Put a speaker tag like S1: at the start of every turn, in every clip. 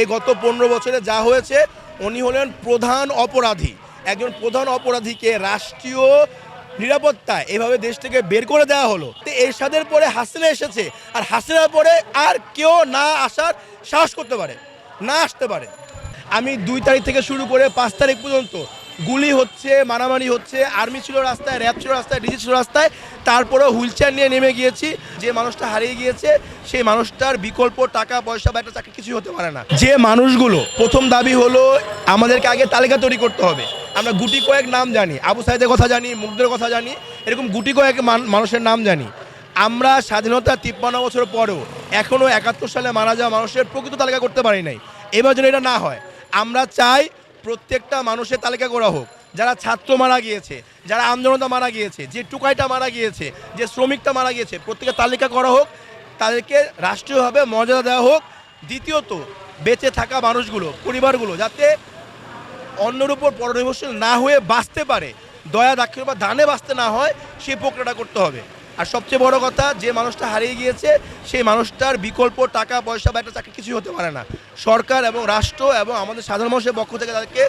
S1: এই গত পনেরো বছরে যা হয়েছে, উনি হলেন প্রধান অপরাধী। একজন প্রধান অপরাধীকে রাষ্ট্রীয় নিরাপত্তা এভাবে দেশ থেকে বের করে দেওয়া হলো। তো এরশাদের পরে হাসিনা এসেছে, আর হাসিনার পরে আর কেউ না আসার সাহস করতে পারে, না আসতে পারে। আমি দুই তারিখ থেকে শুরু করে পাঁচ তারিখ পর্যন্ত গুলি হচ্ছে, মারামারি হচ্ছে আর্মি ছিল রাস্তায় র্যাব ছিল রাস্তায় ডিজি ছিল রাস্তায়, তারপরেও হুইল নিয়ে নেমে গিয়েছি। যে মানুষটা হারিয়ে গিয়েছে, সেই মানুষটার বিকল্প টাকা, পয়সা বা একটা চাকরি কিছুই হতে পারে না। যে মানুষগুলো, প্রথম দাবি হলো, আমাদেরকে আগে তালিকা তৈরি করতে হবে। আমরা গুটি কয়েক নাম জানি, আবু সাইদের কথা জানি, মুগ্ধের কথা জানি, এরকম গুটি কয়েক মান- মানুষের নাম জানি। আমরা স্বাধীনতা তিপ্পান্ন বছর পরেও এখনও একাত্তর সালে মারা যাওয়া মানুষের প্রকৃত তালিকা করতে পারি নাই। এবার যেন এটা না হয়, আমরা চাই প্রত্যেকটা মানুষের তালিকা করা হোক। যারা ছাত্র মারা গিয়েছে, যারা আমজনতা মারা গিয়েছে, যে টুকাইটা মারা গিয়েছে, যে শ্রমিকটা মারা গিয়েছে প্রত্যেকের তালিকা করা হোক, তাদেরকে রাষ্ট্রীয়ভাবে মর্যাদা দেওয়া হোক। দ্বিতীয়ত, বেঁচে থাকা মানুষগুলো, পরিবারগুলো, যাতে অন্যের উপর পরনির্ভরশীল না হয়ে বাঁচতে পারে। দয়া দাক্ষিণ বা দানে বাঁচতে না হয়, সেই প্রক্রিয়াটা করতে হবে। আর সবচেয়ে বড় কথা, যে মানুষটা হারিয়ে গিয়েছে, সেই মানুষটার বিকল্প টাকা, পয়সা বা একটা চাকরি কিছুই হতে পারে না। সরকার এবং রাষ্ট্র এবং আমাদের সাধারণ মানুষের পক্ষ থেকে তাদেরকে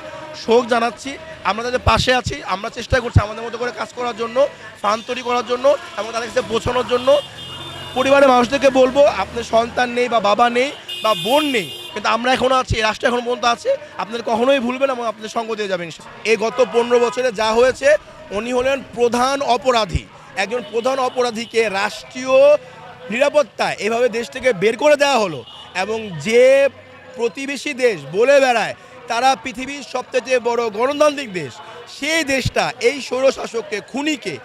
S1: শোক জানাচ্ছি। আমরা তাদের পাশে আছি, আমরা চেষ্টা করছি আমাদের মতো করে কাজ করার জন্য ফান তৈরি করার জন্য এবং তাদের কাছে পৌঁছানোর জন্য। পরিবারের মানুষদেরকে বলব আপনার সন্তান নেই বা বাবা নেই বা বোন নেই, কিন্তু আমরা এখনও আছি রাষ্ট্র এখন পর্যন্ত আছে, আপনাদের কখনোই ভুলবেন এবং আপনাদের সঙ্গ দিয়ে যাবেন এই গত পনেরো বছরে যা হয়েছে, উনি হলেন প্রধান অপরাধী। একজন প্রধান অপরাধীকে রাষ্ট্রীয় নিরাপত্তা এভাবে দেশ থেকে বের করে দেওয়া হলো এবং যে প্রতিবেশী দেশ বলে বেড়ায়, তারা পৃথিবীর সবচেয়ে বড় গণতান্ত্রিক দেশ। সেই দেশটা এই স্বৈরশাসককে, খুনিকে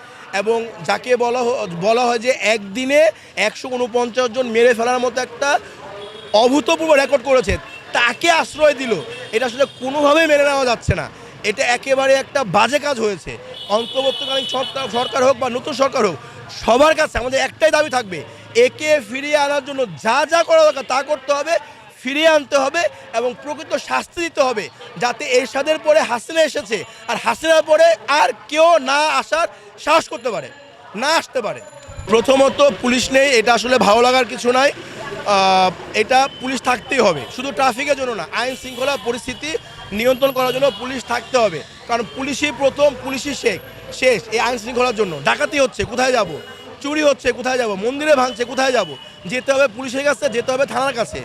S1: এবং যাকে বলা বলা হয় যে একদিনে একশো উনপঞ্চাশ জন মেরে ফেলার মতো একটা অভূতপূর্ব রেকর্ড করেছে, তাকে আশ্রয় দিল। এটা আসলে কোনোভাবেই মেনে নেওয়া যাচ্ছে না। এটা একেবারে একটা বাজে কাজ হয়েছে। অন্তর্বর্তীকালীন সরকার সরকার হোক বা নতুন সরকার হোক, সবার কাছে আমাদের একটাই দাবি থাকবে, একে ফিরিয়ে আনার জন্য যা যা করা দরকার তা করতে হবে, ফিরিয়ে আনতে হবে এবং প্রকৃত শাস্তি দিতে হবে যাতে এরশাদের পরে হাসিনা এসেছে আর হাসিনার পরে আর কেউ না আসার সাহস করতে পারে, না আসতে পারে। প্রথমত পুলিশ নেই, এটা আসলে ভালো লাগার কিছু নাই এটা পুলিশ থাকতেই হবে, শুধু ট্রাফিকের জন্য না, আইন শৃঙ্খলা পরিস্থিতি নিয়ন্ত্রণ করার জন্য পুলিশ থাকতে হবে। কারণ পুলিশই প্রথম, পুলিশই শেখ, শেষ এই আইন শৃঙ্খলার জন্য। ডাকাতি হচ্ছে, কোথায় যাব? চুরি হচ্ছে, কোথায় যাব? মন্দিরে ভাঙছে, কোথায় যাব? যেতে হবে পুলিশের কাছে, যেতে হবে থানার কাছে।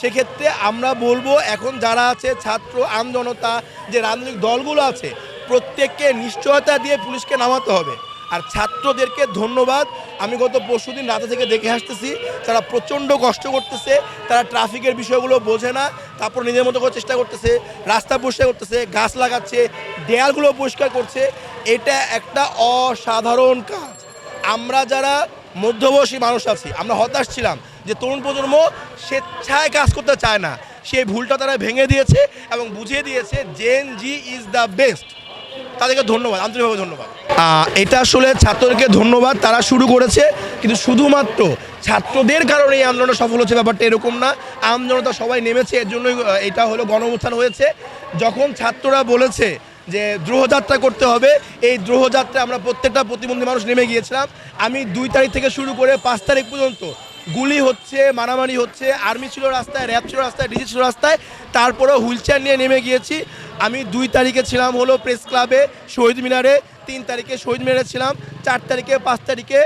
S1: সেক্ষেত্রে আমরা বলব, এখন যারা আছে, ছাত্র আমজনতা যে রাজনৈতিক দলগুলো আছে, প্রত্যেককে নিশ্চয়তা দিয়ে পুলিশকে নামাতে হবে। আর ছাত্রদেরকে ধন্যবাদ। আমি গত পরশুদিন রাতে থেকে দেখে আসতেছি, তারা প্রচণ্ড কষ্ট করতেছে, তারা ট্রাফিকের বিষয়গুলো বোঝে না, তারপর নিজের মতো করে চেষ্টা করতেছে, রাস্তা পরিষ্কার করতেছে, গাছ লাগাচ্ছে, দেয়ালগুলো পরিষ্কার করছে। এটা একটা অসাধারণ কাজ। আমরা যারা মধ্যবয়সী মানুষ আছি, আমরা হতাশ ছিলাম যে তরুণ প্রজন্ম স্বেচ্ছায় কাজ করতে চায় না। সেই ভুলটা তারা ভেঙে দিয়েছে এবং বুঝিয়ে দিয়েছে Gen Z is the best তাদেরকে ধন্যবাদ, আন্তরিকভাবে ধন্যবাদ। এটা আসলে ছাত্রদেরকে ধন্যবাদ, তারা শুরু করেছে, কিন্তু শুধুমাত্র ছাত্রদের কারণে এই আন্দোলনটা সফল হচ্ছে ব্যাপারটা এরকম না। আমজনতা সবাই নেমেছে, এর জন্যই এটা হলো গণউত্থান হয়েছে। যখন ছাত্ররা বলেছে যে দ্রোহযাত্রা করতে হবে, এই দ্রোহযাত্রা আমরা প্রত্যেকটা প্রতিবন্ধী মানুষ নেমে গিয়েছিলাম। আমি দুই তারিখ থেকে শুরু করে পাঁচ তারিখ পর্যন্ত গুলি হচ্ছে, মারামারি হচ্ছে, আর্মি ছিল রাস্তায়, র্যাব ছিল রাস্তায় ডিজি ছিল রাস্তায়, তারপরেও হুইল চেয়ার নিয়ে নেমে গিয়েছি। আমি দুই তারিখে ছিলাম হলো প্রেস ক্লাবে শহীদ মিনারে। তিন তারিখে শহীদ মিনারে ছিলাম, চার তারিখে, পাঁচ তারিখে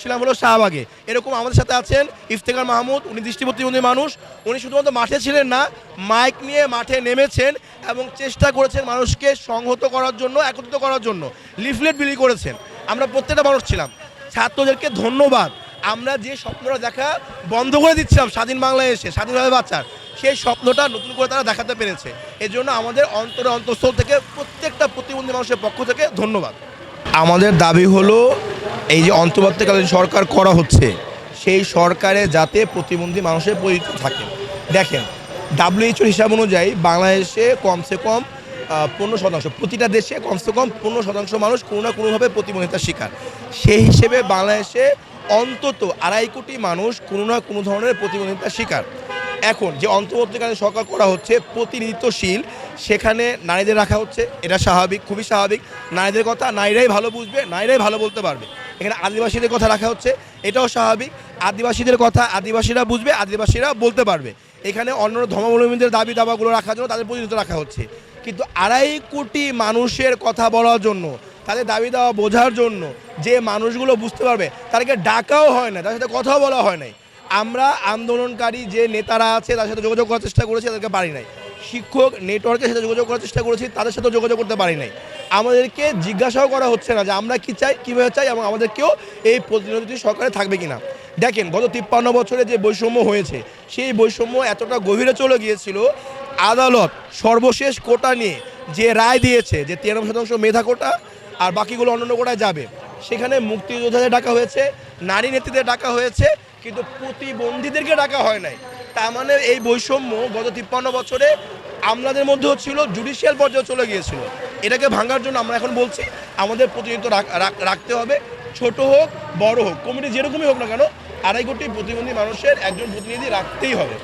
S1: ছিলাম হলো শাহবাগে। এরকম আমাদের সাথে আছেন ইফতেখার মাহমুদ, উনি দৃষ্টি প্রতিবন্ধী মানুষ। উনি শুধুমাত্র মাঠে ছিলেন না, মাইক নিয়ে মাঠে নেমেছেন এবং চেষ্টা করেছেন মানুষকে সংহত করার জন্য, একত্রিত করার জন্য। লিফলেট বিলি করেছেন। আমরা প্রত্যেকটা মানুষ ছিলাম। ছাত্রদেরকে ধন্যবাদ। আমরা যে স্বপ্নটা দেখা বন্ধ করে দিচ্ছিলাম স্বাধীন বাংলায় এসে, স্বাধীনভাবে বাঁচার। সেই স্বপ্নটা নতুন করে তারা দেখাতে পেরেছে। এর জন্য আমাদের অন্তরে অন্তঃস্থল থেকে প্রত্যেকটা প্রতিবন্ধী মানুষের পক্ষ থেকে ধন্যবাদ। আমাদের দাবি হলো, এই যে অন্তর্বর্তীকালীন সরকার করা হচ্ছে, সেই সরকারে যাতে প্রতিবন্ধী মানুষের পরিচিত থাকে। দেখেন ডাব্লিউএইচওর হিসাব অনুযায়ী বাংলাদেশে কমসে কম পনেরো শতাংশ, প্রতিটা দেশে কমসে কম পনেরো শতাংশ মানুষ কোনো না কোনোভাবে প্রতিবন্ধিতার শিকার। সেই হিসেবে বাংলাদেশে অন্তত আড়াই কোটি মানুষ কোনো না কোনো ধরনের প্রতিবন্ধিতার শিকার। এখন যে অন্তর্বর্তীকালীন সরকার করা হচ্ছে প্রতিনিধিত্বশীল, সেখানে নারীদের রাখা হচ্ছে, এটা স্বাভাবিক, খুবই স্বাভাবিক। নারীদের কথা নারীরাই ভালো বুঝবে, নারীরাই ভালো বলতে পারবে। এখানে আদিবাসীদের কথা রাখা হচ্ছে, এটাও স্বাভাবিক। আদিবাসীদের কথা আদিবাসীরা বুঝবে, আদিবাসীরা বলতে পারবে। এখানে অন্য ধর্মাবলম্বীদের দাবি দাবাগুলো রাখার জন্য তাদের প্রতিনিধিত্ব রাখা হচ্ছে। কিন্তু আড়াই কোটি মানুষের কথা বলার জন্য, তাদের দাবি দাওয়া বোঝার জন্য যে মানুষগুলো বুঝতে পারবে, তাদেরকে ডাকাও হয় না, তাদের সাথে কথাও বলা হয় নাই। আমরা আন্দোলনকারী যে নেতারা আছে, তাদের সাথে যোগাযোগ করার চেষ্টা করেছি, তাদেরকে পারি নাই। শিক্ষক, নেটওয়ার্কের সাথে যোগাযোগ করার চেষ্টা করেছি, তাদের সাথে যোগাযোগ করতে পারি নাই। আমাদেরকে জিজ্ঞাসাও করা হচ্ছে না যে আমরা কি চাই, কীভাবে চাই এবং আমাদেরকেও এই প্রতিনিধি সরকারে থাকবে কিনা দেখেন, গত তিপ্পান্ন বছরে যে বৈষম্য হয়েছে, সেই বৈষম্য এতটা গভীরে চলে গিয়েছিল, আদালত সর্বশেষ কোটা নিয়ে যে রায় দিয়েছে যে তিরানব্বই শতাংশ মেধা কোটা আর বাকিগুলো অন্যান্য কোটায় যাবে, সেখানে মুক্তিযোদ্ধাদের ডাকা হয়েছে, নারী নেত্রীদের ডাকা হয়েছে কিন্তু প্রতিবন্ধীদেরকে ডাকা হয় নাই। তার মানে এই বৈষম্য গত তিপ্পান্ন বছরে আমলাদের মধ্যেও ছিল জুডিশিয়াল পর্যায়ে চলে গিয়েছিল। এটাকে ভাঙার জন্য আমরা এখন বলছি, আমাদের প্রতিনিধিত্ব রাখ- রাখ- রাখতে হবে। ছোট হোক, বড় হোক, কমিটি যেরকমই হোক না কেন, আড়াই কোটি প্রতিবন্ধী মানুষের একজন প্রতিনিধি রাখতেই হবে।